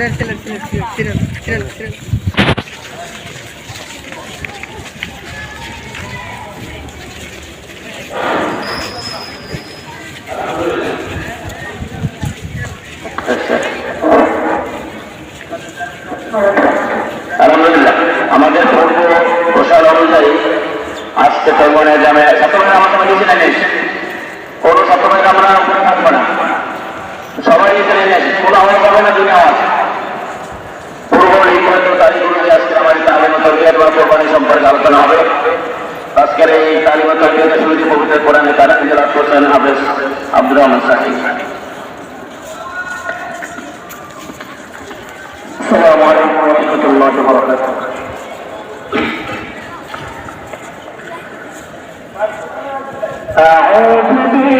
తిరగండి తిరగండి తిరగండి తిరగండి తిరగండి తిరగండి আলহামদুলিল্লাহ আমাদের পূর্ব প্রসার অনুযায়ী আজকে তো মনে জামে ছাত্র আমরা কোনো ছাত্র আমরা উপরে থাকবো না সম্পর্কে আলোচনা হবে আজকের এই তালিমা তকবিরের শুরুতে পবিত্র কোরআনে তারা নিজেরা করছেন হাফেজ আব্দুর রহমান সাহিব السلام عليكم ورحمة الله وبركاته أعوذ بالله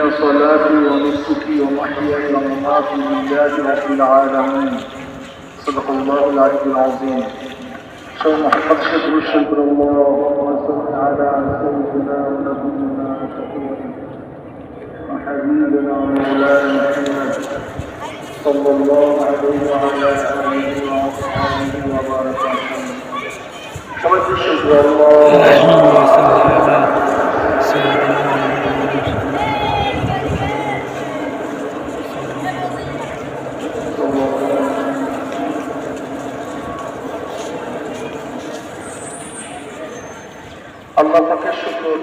صلاتي ونسكي ومحياي ومماتي لله رب العالمين صدق الله العلي العظيم شو محمد شكر الله وصل على سيدنا ونبينا وحبيبنا ومولانا محمد صلى الله عليه وعلى اله وصحبه وبارك وسلم. محمد شكر الله আল্লাহ পাকের শুকুর